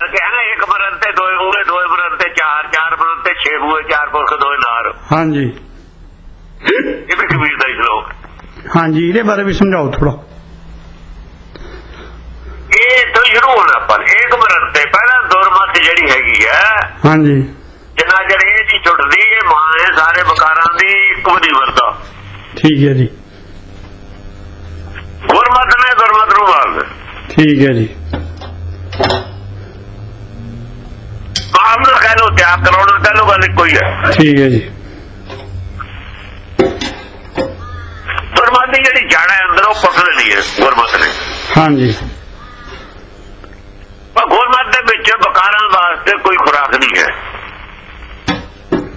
ਕਹਿੰਦਾ ਇੱਕ ਮਰਨ ਤੇ ਦੋਏ ਮੂਹੇ ਦੋਏ ਮਰਨ ਤੇ ਚਾਰ ਚਾਰ ਮਰਨ ਤੇ ਛੇ ਮੂਹੇ ਚਾਰ ਪੁਰਖ ਦੋਏ ਨਾਰ ਹਾਂਜੀ। ਇਹ ਵੀ ਕਬੀਰ ਦਾ ਸ਼ਲੋਕ। ਹਾਂਜੀ ਇਹਦੇ ਬਾਰੇ ਵੀ ਸਮਝਾਓ ਥੋੜਾ ਇਹ ਤੋਂ ਸ਼ੁਰੂ ਹੋਣਾ ਪਰ ਇੱਕ ਮਰਨ ਤੇ ਪਹਿਲਾਂ ਦੁਰਮਤ ਜਿਹੜੀ ਹੈਗੀ ਹੈ ਹਾਂਜੀ। ਜਿੰਨਾ ਚਿਰ ਇਹ ਨਹੀਂ ਛੁੱਟਦੀ ਇਹ ਮਾਂ ਹੈ ਸਾਰੇ ਬਕਾਰਾਂ ਦੀ ਇੱਕ ਵੀ ਨਹੀਂ ਵਰਦਾ। ਠੀਕ ਹੈ ਜੀ। ਗੁਰਮਤ ਨੇ ਗੁਰਮਤ ਨੂੰ ਮਾਰਦਾ ਠੀਕ ਹੈ ਜੀ ਆਮ ਨੂੰ ਕਹਿ ਲੋ ਤਿਆਗ ਕਰਾਉਣਾ ਗੱਲ ਕੋਈ ਹੈ ਠੀਕ ਹੈ ਜੀ। ਗੁਰਮਤ ਦੀ ਜਿਹੜੀ ਹੈ ਅੰਦਰ ਉਹ ਪਕੜ ਲਈ ਹੈ ਗੁਰਮਤ ਨੇ। ਹਾਂਜੀ। ਪਰ ਗੁਰਮਤ ਦੇ ਵਿੱਚ ਬਕਾਰਾਂ ਵਾਸਤੇ ਕੋਈ ਖੁਰਾਕ ਨਹੀਂ ਹੈ।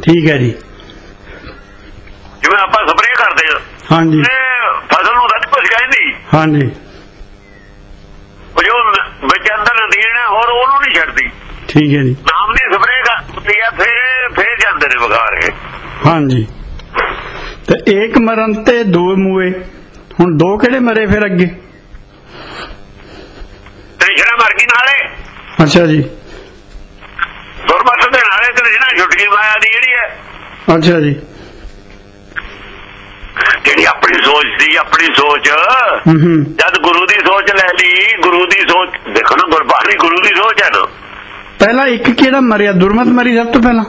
ਠੀਕ ਹੈ ਜੀ। ਜਿਵੇਂ ਆਪਾਂ ਸਪਰੇਅ ਕਰਦੇ ਹਾਂ ਹਾਂਜੀ। ਇਹ ਫਸਲ ਨੂੰ ਤਾਂ ਕੁਝ ਕਹਿੰਦੀ। ਹਾਂਜੀ। ਉਹ ਜੋ ਵਿੱਚ ਅੰਦਰ ਨਦੀਨ ਹੈ ਹੋਰ ਉਹਨੂੰ ਨਹੀਂ ਛੱਡਦੀ। ਠੀਕ ਹੈ ਜੀ। ਨਾਮ ਦੀ ਸਪਰੇਅ ਕਰਦੀ ਹੈ ਫਿਰ ਬਗਾਰ ਇਹ ਹਾਂਜੀ। ਤੇ ਇੱਕ ਮਰਨ ਤੇ ਦੋ ਮੂਏ। ਹੁਣ ਦੋ ਕਿਹੜੇ ਮਰੇ ਫਿਰ ਅੱਗੇ? ਤ੍ਰਿਸ਼ਨਾ ਮਰ ਗਈ ਨਾਲੇ। ਅੱਛਾ ਜੀ। ਗੁਰਮਤ ਦੇ ਨਾਲੇ ਤ੍ਰਿਸ਼ਨਾ ਛੁੱਟ ਗਈ ਮਾਇਆ ਦੀ ਜਿਹੜੀ ਹੈ। ਅੱਛਾ ਜੀ। ਜਿਹੜੀ ਆਪਣੀ ਸੋਚ ਸੀ ਆਪਣੀ ਸੋਚ। ਜਦ ਗੁਰੂ ਦੀ ਸੋਚ ਲੈ ਲਈ ਗੁਰੂ ਦੀ ਸੋਚ ਦੇਖੋ ਨਾ ਗੁਰਬਾਣੀ ਗੁਰੂ ਦੀ ਸੋਚ ਹੈ ਨਾ। ਪਹਿਲਾਂ ਇੱਕ ਕਿਹੜਾ ਮਰਿਆ? ਦੁਰਮਤ ਮਰੀ ਸਭ ਤੋਂ ਪਹਿਲਾਂ।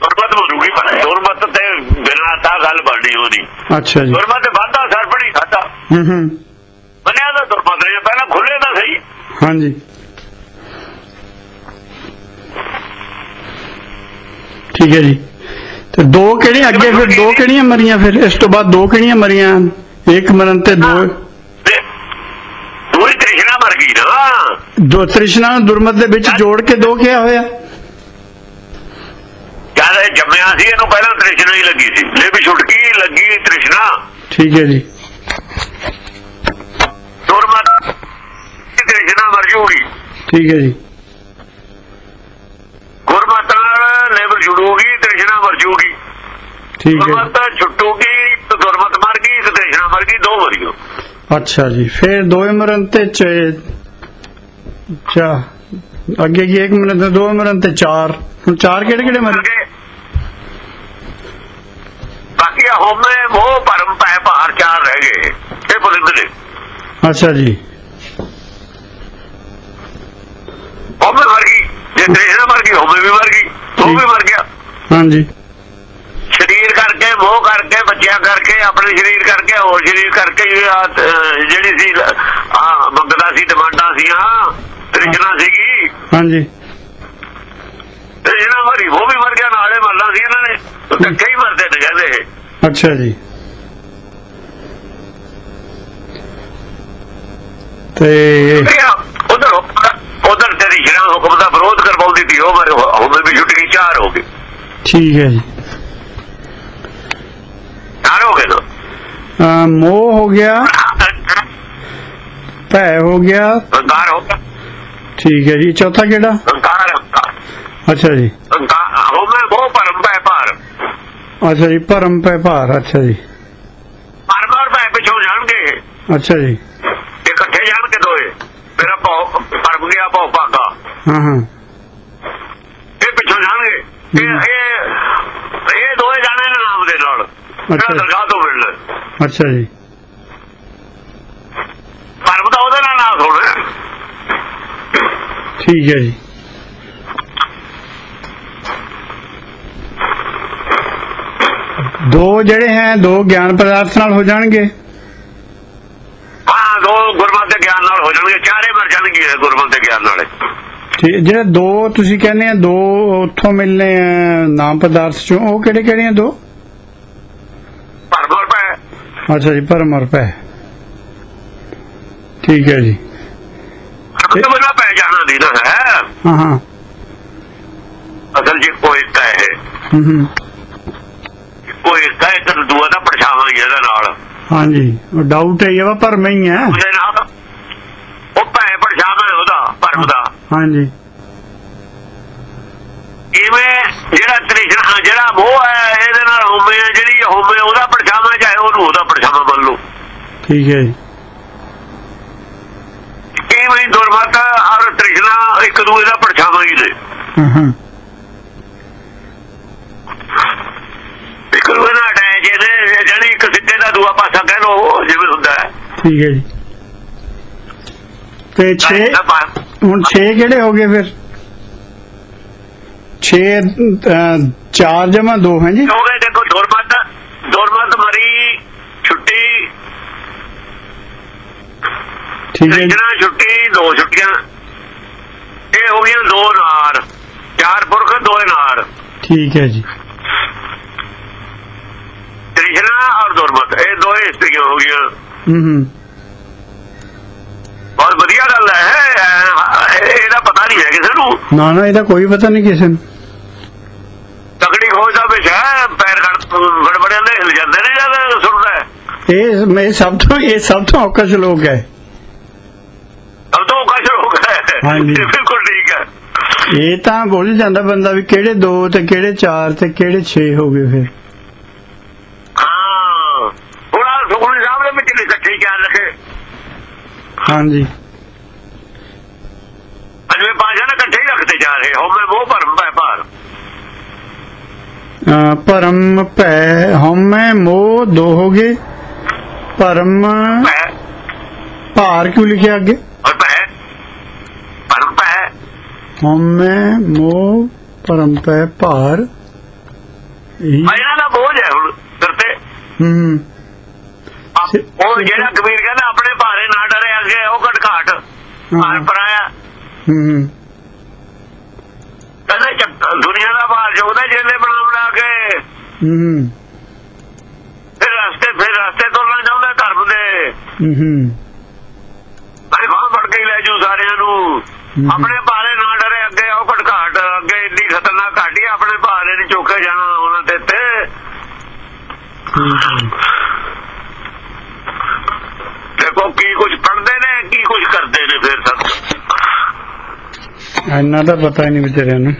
ਗੁਰਮਤ ਮਰੂਗੀ ਪਰ ਗੁਰਮਤ ਤੇ ਬਿਨਾਂ ਤਾਂ ਗੱਲ ਬਣਨੀ ਹੋਣੀ ਅੱਛਾ ਜੀ। ਗੁਰਮਤ ਵਾਧਾ ਸਰਪੜੀ ਖਾਤਾ ਹੂੰ ਹੂੰ। ਮੰਨਿਆ ਤਾਂ ਗੁਰਮਤ ਨੇ ਪਹਿਲਾਂ ਖੁੱਲੇ ਤਾਂ ਸਹੀ। ਹਾਂਜੀ। ਠੀਕ ਹੈ ਜੀ। ਤੇ ਦੋ ਕਿਹੜੀਆਂ ਅੱਗੇ ਫਿਰ ਦੋ ਕਿਹੜੀਆਂ ਮਰੀਆਂ ਫਿਰ? ਇਸ ਤੋਂ ਬਾਅਦ ਦੋ ਕਿਹੜੀਆਂ ਮਰੀਆਂ? ਇੱਕ ਮਰਨ ਤੇ ਦੋ ਦੂਰੀ ਤ੍ਰਿਸ਼ਨਾ ਮਰ ਗਈ ਨਾ। ਦੋ ਤ੍ਰਿਸ਼ਨਾ ਨੂੰ ਦੁਰਮਤ ਦੇ ਵਿੱਚ ਜੋੜ ਕੇ ਦੋ ਕਿਹਾ ਹੋਇਆ? ਇਹ ਜੰਮਿਆ ਸੀ ਇਹਨੂੰ ਪਹਿਲਾਂ ਤ੍ਰਿਸ਼ਨਾ ਹੀ ਲੱਗੀ ਸੀ। ਲੈ ਵੀ ਛੁਟਕੀ ਲੱਗੀ ਤ੍ਰਿਸ਼ਨਾ। ਠੀਕ ਹੈ ਜੀ। ਦੁਰਮਤ ਤ੍ਰਿਸ਼ਨਾ ਮਰ ਜੂਗੀ ਠੀਕ ਹੈ ਜੀ। ਗੁਰਮਤ ਲੇਬਰ ਜੁੜੂਗੀ ਤ੍ਰਿਸ਼ਨਾ ਮਰ ਜੂਗੀ ਠੀਕ ਹੈ ਗੁਰਮਤ ਛੁੱਟੂਗੀ ਤੇ ਗੁਰਮਤ ਮਰ ਗਈ ਤੇ ਤ੍ਰਿਸ਼ਨਾ ਮਰ ਗਈ ਦੋ ਮਰੀਓ ਅੱਛਾ ਜੀ ਫਿਰ ਦੋਵੇਂ ਮਰਨ ਤੇ ਚ ਚਾ ਅੱਗੇ ਕੀ ਇੱਕ ਮਰਨ ਤੇ ਦੋ ਮਰਨ ਤੇ ਚਾਰ। ਹੁਣ ਚਾਰ ਕਿਹੜੇ ਕਿਹੜੇ ਮਰੇ ਕਰਕੇ ਬਾਕੀ ਆ ਹੋਮੇ ਮੋਹ ਭਰਮ ਪੈ ਭਾਰ ਚਾਰ ਰਹਿ ਗਏ। ਇਹ ਬੁਲਿੰਦ ਨੇ। ਅੱਛਾ ਜੀ। ਹੋਮੇ ਮਰ ਗਈ। ਜੇ ਤ੍ਰਿਸ਼ਨਾ ਮਰ ਗਈ ਹੋਮੇ ਵੀ ਮਰ ਗਈ। ਉਹ ਵੀ ਮਰ ਗਿਆ। ਹਾਂਜੀ। ਸਰੀਰ ਕਰਕੇ ਮੋਹ ਕਰਕੇ ਬੱਚਿਆਂ ਕਰਕੇ ਆਪਣੇ ਸਰੀਰ ਕਰਕੇ ਹੋਰ ਸਰੀਰ ਕਰਕੇ ਜਿਹੜੀ ਸੀ ਆ ਮੰਗਦਾ ਸੀ ਡਿਮਾਂਡਾਂ ਸੀਆਂ ਤ੍ਰਿਸ਼ਨਾ ਸੀਗੀ। ਹਾਂਜੀ। ਤ੍ਰਿਸ਼ਨਾ ਮਰੀ ਉਹ ਵੀ ਮਰ ਗਿਆ ਨਾਲੇ ਮਰਨਾ ਸੀ ਇਹਨਾਂ ਨੇ। ਹੀ ਮਰਦੇ ਨੇ ਕਹਿੰਦੇ ਇਹ। ਅੱਛਾ ਜੀ। ਤੇ ਉਧਰ ਉਧਰ ਤੇਰੀ ਸ਼ਰਾ ਹੁਕਮ ਦਾ ਵਿਰੋਧ ਕਰਵਾਉਂਦੀ ਸੀ ਉਹ ਮਰ ਹੁਣ ਵੀ ਛੁੱਟ ਗਈ ਚਾਰ ਹੋ ਗਏ ਠੀਕ ਹੈ ਜੀ। ਚਾਰ ਹੋ ਗਏ ਨਾ ਮੋਹ ਹੋ ਗਿਆ ਭੈ ਹੋ ਗਿਆ। ਹੰਕਾਰ ਹੋ ਗਿਆ। ਠੀਕ ਹੈ ਜੀ। ਚੌਥਾ ਕਿਹੜਾ? ਹੰਕਾਰ ਅੱਛਾ ਜੀ। ਹੰਕਾਰ ਹੋਵੇ ਉਹ ਪਰਮ ਭਾਰ ਅੱਛਾ ਜੀ ਭਰਮ ਪੈ ਭਾਰ ਅੱਛਾ ਜੀ। ਪਰਮ ਔਰ ਪੈ ਪਿਛੋਂ ਜਾਣਗੇ। ਅੱਛਾ ਜੀ। ਇਕੱਠੇ ਜਾਣ ਕੇ ਦੋਏ ਮੇਰਾ ਭੌ ਪਰਮ ਗਿਆ ਭੌ ਭਾਗਾ। ਹਾਂ ਹਾਂ। ਇਹ ਪਿੱਛੋਂ ਜਾਣਗੇ। ਇਹ ਇਹ ਇਹ ਦੋਏ ਜਾਣੇ ਨੇ ਨਾਮ ਦੇ ਨਾਲ। ਅੱਛਾ। ਦਰਗਾਹ ਤੋਂ ਮਿਲਣਾ ਅੱਛਾ ਜੀ। ਪਰਮ ਦਾ ਉਹਦੇ ਨਾਲ ਨਾਮ ਹੋਣਾ ਠੀਕ ਹੈ ਜੀ। ਦੋ ਜਿਹੜੇ ਹੈ ਦੋ ਗਿਆਨ ਪਦਾਰਥ ਨਾਲ ਹੋ ਜਾਣਗੇ। ਹਾਂ ਦੋ ਗੁਰਮਤਿ ਦੇ ਗਿਆਨ ਨਾਲ ਹੋ ਜਾਣਗੇ। ਚਾਰੇ ਮਰ ਜਾਣਗੇ ਗੁਰਮਤਿ ਦੇ ਗਿਆਨ ਨਾਲ। ਠੀਕ ਜਿਹੜੇ ਦੋ ਤੁਸੀਂ ਕਹਿੰਦੇ ਆ ਦੋ ਉੱਥੋਂ ਮਿਲਨੇ ਆ ਨਾਮ ਪਦਾਰਥ ਚੋਂ ਉਹ ਕਿਹੜੇ ਕਿਹੜੇ ਆ ਦੋ? ਪਰਮ ਔਰ ਪੈ ਅੱਛਾ ਜੀ ਪਰਮ ਔਰ ਪੈ ਠੀਕ ਹੈ ਜੀ। ਤੋਂ ਬਿਨਾਂ ਪੈ ਜਾਣਾ ਦੀ ਨਾ ਹੈ। ਹਾਂ ਹਾਂ। ਅਸਲ ਜੀ ਕੋਈ ਇੱਕ ਹੈ। ਹੂੰ ਹੂੰ। ਕੋਈ ਇੱਕ ਹੈ ਇੱਕ ਦੂਆ ਦਾ ਪਰਛਾਵਾਂ ਹੀ ਇਹਦੇ ਨਾਲ। ਹਾਂਜੀ ਉਹ ਡਾਊਟ ਹੈ ਇਹ ਵਾ ਪਰਮ ਹੀ ਹੈ ਉਹਦੇ ਨਾਲ ਉਹ ਭੈ ਪਰਛਾਵਾਂ ਹੈ ਉਹਦਾ ਪਰਮ ਦਾ। ਹਾਂਜੀ। ਇਵੇਂ ਜਿਹੜਾ ਤ੍ਰਿਸ਼ਨਾ ਜਿਹੜਾ ਮੋਹ ਹੈ ਇਹਦੇ ਨਾਲ ਹੋਮੇ ਹੈ ਜਿਹੜੀ ਹੋਮੇ ਉਹਦਾ ਪਰਛਾਵਾਂ ਚਾਹੇ ਉਹਨੂੰ ਉਹਦਾ ਪਰਛਾਵਾਂ ਮੰਨ ਲਓ। ਠੀਕ ਹੈ ਹੀ ਦੁਰਮਤ ਔਰ ਤ੍ਰਿਸ਼ਨਾ ਇੱਕ ਦੂਜੇ ਹੋਈ ਨੇ ਹਾਂ ਹਾਂ ਇੱਕ ਨੂੰ ਨਾ ਅਟੈਚ ਇਹਦੇ ਜਿਹੜੀ ਇੱਕ ਸਿੱਕੇ ਦਾ ਦੂਆ ਪਾਸਾ ਕਹਿ ਲੋ ਜਿਵੇਂ ਹੁੰਦਾ ਹੈ। ਠੀਕ ਹੈ ਜੀ। ਤੇ 6 ਤਾਂ ਪਾ- ਹੁਣ 6 ਕਿਹੜੇ ਹੋ ਗਏ ਫਿਰ? 6 4 ਜਮਾ 2 ਹੈ ਜੀ? ਹੋ ਗਏ ਦੇਖੋ ਦੁਰਮਤ ਦੁਰਮਤ ਮਰੀ ਛੁੱਟੀ। ਠੀਕ ਹੈ ਜੀ। ਜਿਹੜਾ ਛੁੱਟੀ ਦੋ ਛੁੱਟੀਆਂ। ਇਹ ਹੋ ਗਈਆਂ ਦੋ ਨਾਰ। ਚਾਰ ਪੁਰਖ ਦੋ ਨਾਰ। ਠੀਕ ਹੈ ਜੀ। ਕ੍ਰਿਸ਼ਨਾ ਔਰ ਦੁਰਮਤ ਇਹ ਦੋਏ ਇਸਤਰੀਆਂ ਹੋ ਗਈਆਂ। ਹੂੰ ਹੂੰ। ਬਹੁਤ ਵਧੀਆ ਗੱਲ ਹੈ ਇਹ- ਇਹਦਾ ਪਤਾ ਨਹੀਂ ਹੈ ਕਿਸੇ ਨੂੰ। ਨਾ ਨਾ ਇਹਦਾ ਕੋਈ ਪਤਾ ਨਹੀਂ ਕਿਸੇ ਨੂੰ। ਤਕੜੀ ਖੋਜ ਦਾ ਵਿਸ਼ਾ ਪੈਰ ਗੜ ਬੜਬੜਿਆਂ ਦੇ ਹਿਲ ਜਾਂਦੇ ਨੇ ਜਦ ਸੁਣਦਾ। ਇਹ ਮੈਂ ਸਭ ਤੋਂ ਇਹ ਸਭ ਤੋਂ ਔਖਾ ਸ਼ਲੋਕ ਹੈ। ਸਭ ਤੋਂ ਔਖਾ ਸ਼ਲੋਕ ਹੈ। ਹਾਂਜੀ। ਬਿਲਕੁਲ ਠੀਕ ਹੈ। ਇਹ ਤਾਂ ਭੁੱਲ ਜਾਂਦਾ ਬੰਦਾ ਵੀ ਕਿਹੜੇ 2 ਤੇ ਕਿਹੜੇ 4 ਤੇ ਕਿਹੜੇ 6 ਹੋ ਗਏ ਫਿਰ ਹਾਂ ਹੁਣ ਆਹ ਸੁਖਮਨੀ ਸਾਹਿਬ ਦੇ ਵਿੱਚ ਇਕੱਠੇ ਹੀ ਖਿਆਲ ਰੱਖੇ ਹਾਂਜੀ। ਅਜੇ ਪਾਸ਼ਾ ਨੇ ਇਕੱਠੇ ਹੀ ਰੱਖਦੇ ਜਾ ਰਹੇ ਹੋ ਮੈਂ ਉਹ ਭਰਮ ਪੈ ਭਾਰ। ਭਰਮ ਭੈ ਹਉਮੈ ਮੋਹ ਦੋ ਹੋ ਗਏ ਭਰਮ ਭਾਰ ਕਿਉਂ ਲਿਖਿਆ ਅੱਗੇ? ਭਰਮ ਪੈ ਹਉਮੈ ਮੋਹ ਭਰਮ ਭੈ ਭਾਰ ਇਹਨਾਂ ਦਾ ਬੋਝ ਹੈ ਹੁਣ ਸਿਰ ਤੇ। ਹੂੰ ਉਹ ਜਿਹੜਾ ਕਬੀਰ ਕਹਿੰਦਾ ਆਪਣੇ ਅੱਗੇ ਉਹ ਘਟ ਘਾਟ ਭਾਰ ਪਰਾਇਆ ਹੂੰ ਕਹਿੰਦਾ ਦੁਨੀਆ ਦਾ ਭਾਰ ਜੋਦਾ ਜਿਹਨੇ ਬਣਾ ਬਣਾ ਕੇ ਹੂੰ ਫਿਰ ਰਸਤੇ ਫਿਰ ਰਸਤੇ ਤੁਰਨਾ ਚਾਹੁੰਦਾ ਧਰਮ ਦੇ। ਹੂੰ ਅਰੇ ਬਾਹ ਫੜ ਕੇ ਲੈ ਜੂ ਸਾਰਿਆਂ ਨੂੰ। ਆਪਣੇ ਭਾਰੇ ਨਾ ਡਰੇ ਅੱਗੇ ਉਹ ਘਟ ਘਾਟ ਅੱਗੇ ਇੰਨੀ ਖਤਰਨਾਕ ਘਾਟੀ ਆਪਣੇ ਭਾਰੇ ਨੇ ਚੋਕੇ ਜਾਣਾ ਉਹਨਾਂ ਤੇ ਤੇ ਦੇਖੋ ਕੀ ਕੁਝ ਪੜਦੇ ਨੇ ਕੀ ਕੁਝ ਕਰਦੇ ਨੇ